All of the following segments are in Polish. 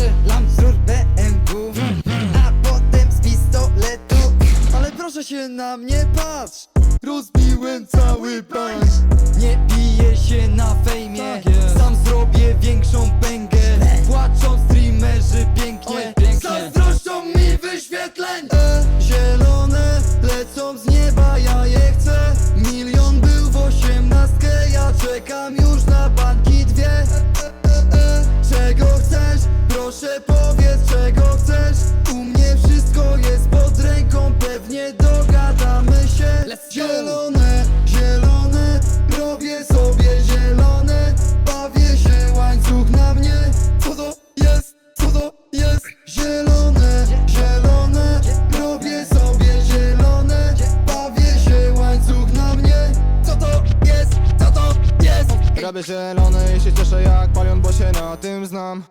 Strzelam z rur BMW A potem z pistoletu. Ale proszę się na mnie patrz. Rozbiłem cały bank Nie biję się na fejmie. Sam zrobię większą pęgę. Płaczą streamerzy pięknie. Zazdroszczą mi wyświetleń. E, Zielone lecą z Robię zielone i się cieszę jak palion, bo się na tym znam.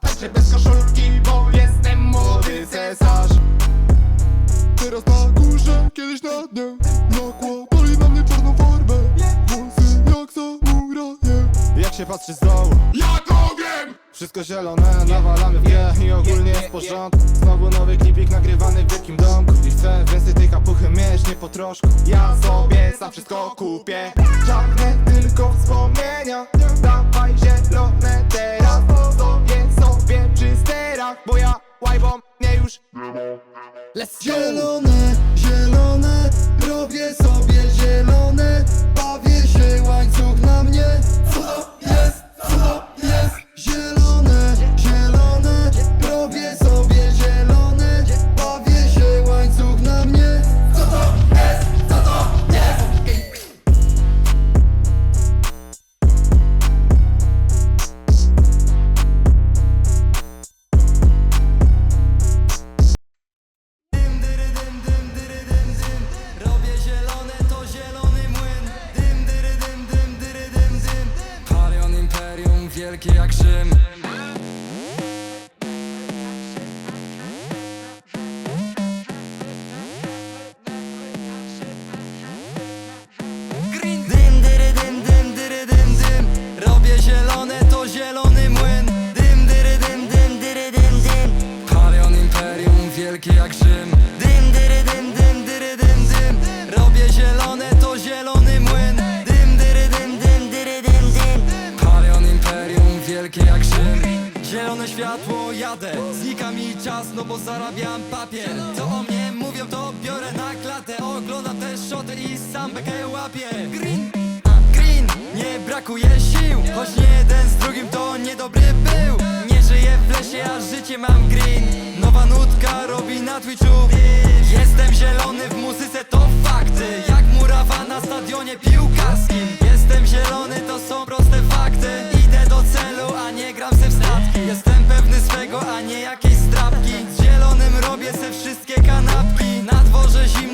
Tańczę bez koszulki, bo jestem młody cesarz. Teraz na górze, kiedyś na dnie Nakładali na mnie czarną farbę. Włosy jak samuraje. Jak się patrzy z dołu! Wszystko zielone, nawalamy w G I ogólnie jest w porządku. Znowu nowy klipik nagrywany w wielkim domku. I chcę więcej tej kapuchy mieć, nie po troszku. Ja sobie sam wszystko kupię. Czarne tylko wspomnienia. Dawaj zielone teraz. Stoję sobie przy sterach Bo ja łajbą nie już. Zielone, jadę. Znika mi czas, no bo zarabiam papier. Co o mnie mówią, to biorę na klatę. Oglądam te szoty i sam bekę łapię. Green, green. Nie brakuje sił. Choć nie jeden z drugim to niedobry był. Nie żyję w lesie, a życie mam green. Nowa nutka robi na Twitchu. Jestem zielony w muzyce, to fakty. Jak murawa na stadionie piłkarskim. Jestem zielony, to są proste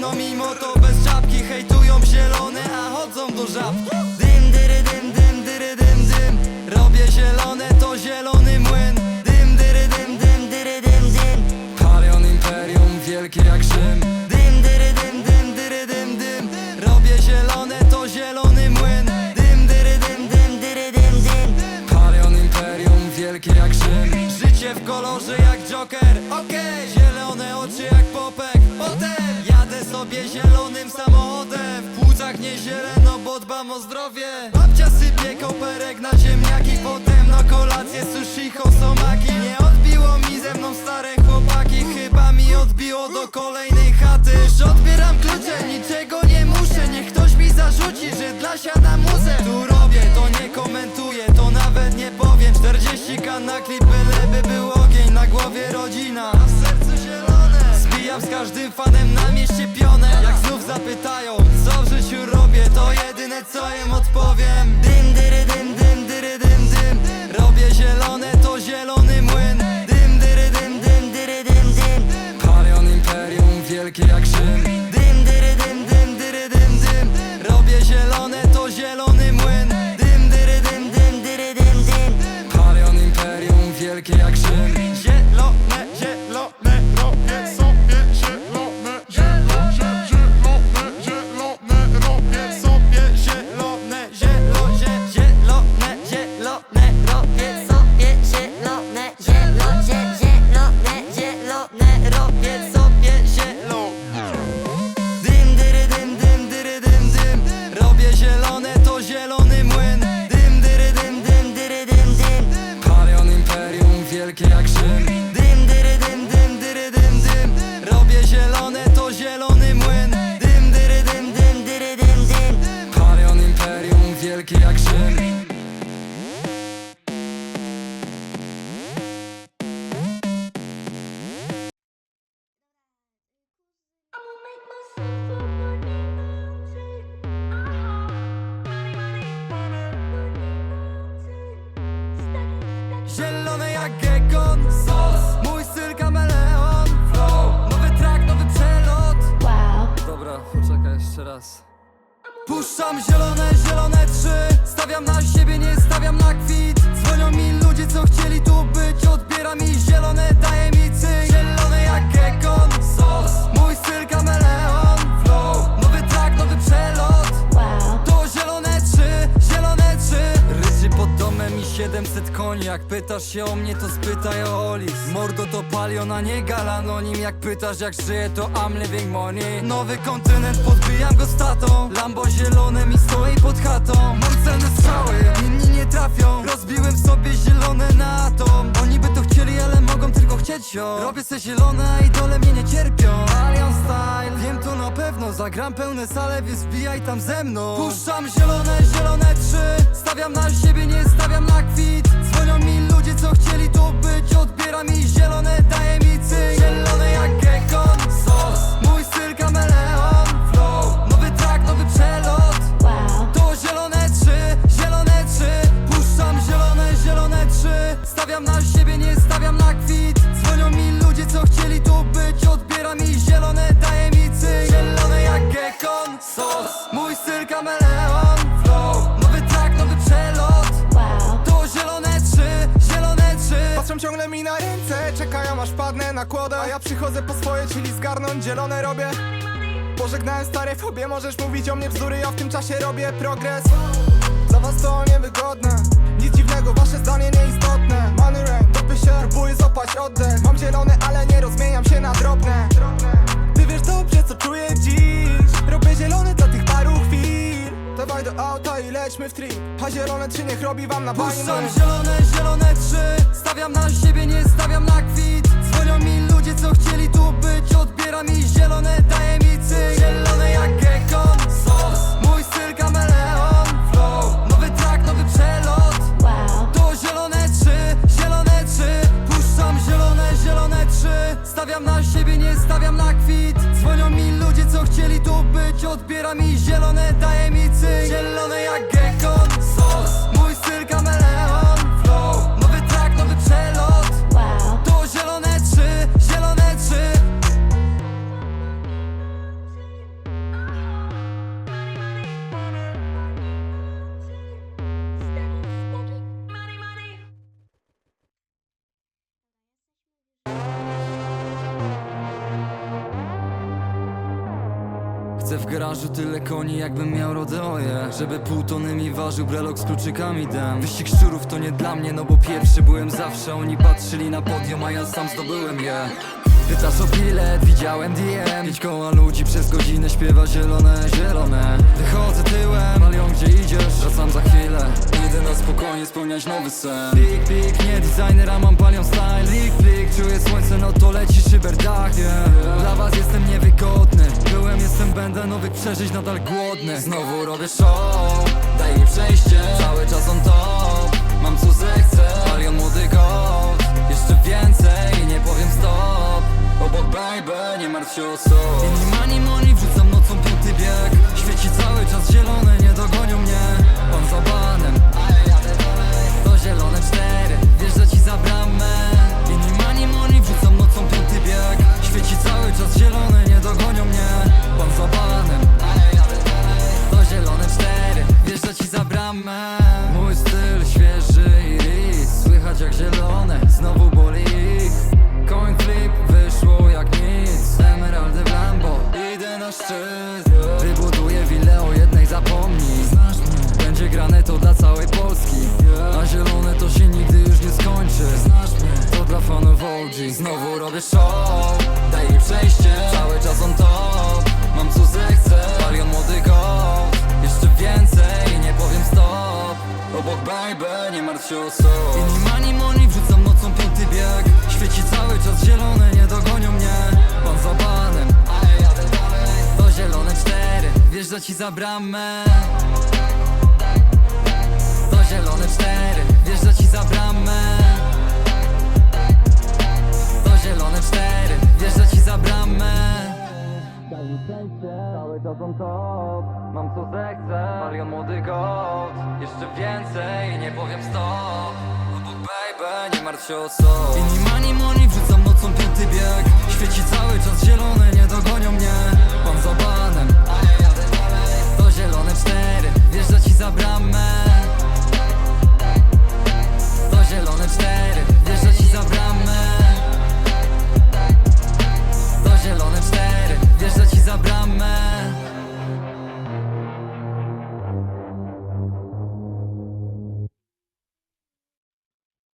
zimno, mimo to bez czapki Hejtują zielone, a chodzą do żabki Dym, dyry, dym, dym, dyry, dym, dym. Robię zielone, to zielony młyn. Dym, dyry, dym, dym, dyry, dym, dym. Palion Imperium, wielkie jak Rzym. Dym, dyry, dym, dym, dyry, dym, dym. Robię zielone, to zielony młyn. Dym, dyry, dym, dym, dyry, dym, dym. Palion Imperium, wielkie jak Rzym. Życie w kolorze jak Joker, okej Zielone oczy jak Popek, potem sobie zielonym samochodem. W płucach nie zieleno, bo dbam o zdrowie. Babcia sypie koperek na ziemniaki Potem na kolację sushi, hosomaki Nie odbiło mi ze mną stare chłopaki Chyba mi odbiło do kolejnej chaty. Już odbieram klucze, niczego jedyne co im odpowiem wielkie jak Zielony jak gekon. Sos. Mój styl kameleon. Flow. Nowy track, nowy przelot. Wow. Dobra, poczekaj jeszcze raz. Puszczam zielone, zielone trzy. Stawiam na siebie, nie stawiam na kwit. Dzwonią mi ludzie, co chcieli pytasz się o mnie to spytaj o Olis. Mordo to palion, a nie galanonim Jak pytasz jak żyję to I'm living money. Nowy kontynent, podbijam go statą Lambo zielone mi stoi pod chatą. Mam celne strzały, inni nie trafią. Rozbiłem sobie zielone na atom. Oni by to chcieli, ale mogą tylko chcieć ją. Robię se zielone, a idole mnie nie cierpią. Alien style, wiem to na pewno. Zagram pełne sale, więc wbijaj tam ze mną. Puszczam zielone, zielone trzy. Stawiam na siebie, nie stawiam na kwit. Dzwonią mi ludzie, sos. Mój styl kameleon, flow. Nowy track, nowy przelot. Wow. To zielone trzy, zielone trzy. Patrzą ciągle mi na ręce, czekają aż padnę na kłodę. A ja przychodzę po swoje, czyli zgarnąć zielone robię. Pożegnałem stare fobie, możesz mówić o mnie bzdury Ja w tym czasie robię progres. Dla was to niewygodne. Nic dziwnego, wasze zdanie nieistotne lećmy w trip. A zielone trzy niech robi wam na bani Puszczam zielone, zielone trzy. Stawiam na siebie, nie stawiam na kwit. Dzwonią mi ludzie, co chcieli tu być. Odbiera mi zielone, daje mi cyk. Zielone Chcę w garażu tyle koni jakbym miał rodeoje Żeby pół tony mi ważył brelok z kluczykami dam Wyścig szczurów to nie dla mnie, no bo pierwszy byłem zawsze. Oni patrzyli na podium, a ja sam zdobyłem je Pytasz o bilet, widziałem DM Pięć koła ludzi przez godzinę śpiewa zielone, zielone. Wychodzę tyłem, Malion gdzie idziesz? Wracam za chwilę. Idę na spokojnie spełniać nowy sen. Plik, plik, nie designer, a mam palion style. Plik, plik, czuję słońce, no to leci szyberdach, yeah. Dla was jestem niewygodny. Byłem, jestem, będę nowych przeżyć, nadal głodny. Znowu robię show, daj mi przejście. Cały czas on top, mam co zechcę. Palion młody gold, jeszcze więcej, nie powiem stop Obok baby, nie martw się o co. Inni mani money, wrzucam your soul Inni mani moni wrzucam nocą piąty bieg. Świeci cały czas zielony, nie dogonią mnie. Pan za panem, a ja jadę dalej. To zielone cztery, wjeżdża ci za bramę To zielone cztery, wjeżdża ci za bramę się o co? Mini money money wrzucam nocą piąty bieg. Świeci cały czas zielone, nie dogonią mnie.